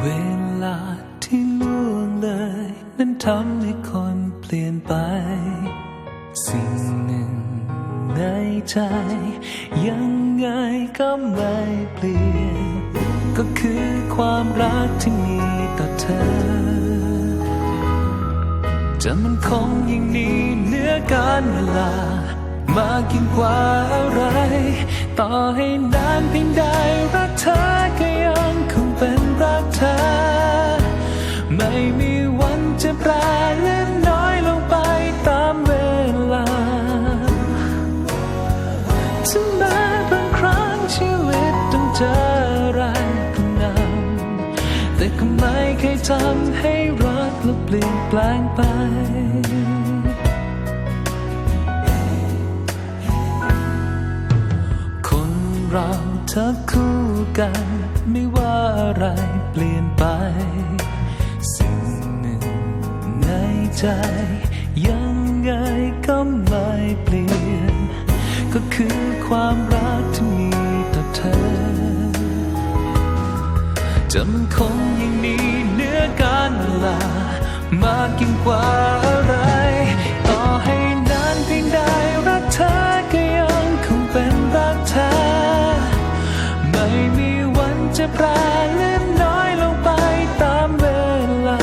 เวลาที่ล่วงเลยนั้นทำให้คนเปลี่ยนไป สิ่งหนึ่งในใจ ยังไงก็ไม่เปลี่ยน ก็คือความรักที่มีต่อเธอ จะมันคงยิ่งนี้เหนื้อการเวลา มากยิ่งกว่าอะไร ต่อให้นานเพียงใดรัก เคยทำให้รักและเปลี่ยนแปลงไป คนเราถ้าคู่กัน ไม่ว่าอะไรเปลี่ยนไป สิ่งหนึ่งในใจยังไงก็ไม่เปลี่ยน ก็คือความรักที่ จำคงยังมีเนื้อการเวลามากยิ่งกว่าอะไร ต่อให้นานเพียงใดรักเธอก็ยังคงเป็นรักเธอ ไม่มีวันจะแปรเล็กน้อยลงไปตามเวลา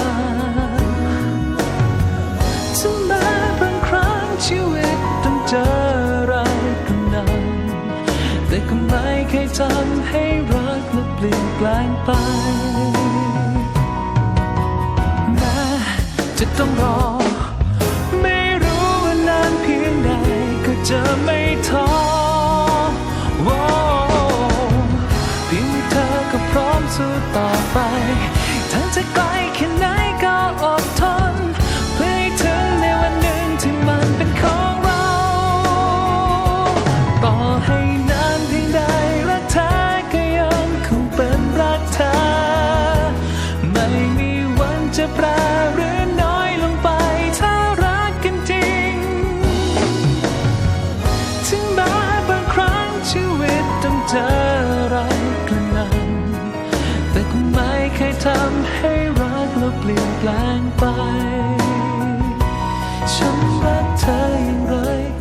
ถึงแม้บางครั้งชีวิตต้องเจออะไรก็นำแต่ก็ไม่เคยทำให้รักและ ปลี่ยนแปลงไปแม้จะต้องรอ ไม่รู้ว่านานเพียงใดก็จะไม่ท้อว้เพียงเธอก็พร้อมสู้ต่อไปทั้งจะไกลแค่ ทำให้รักเราเปลี่ยนแปลงไป ฉันรักเธออย่างไร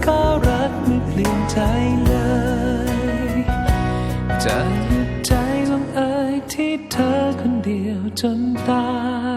ก็รักไม่เปลี่ยนใจเลยจะหยุดใจลงเอ่ยที่เธอคนเดียวจนตาย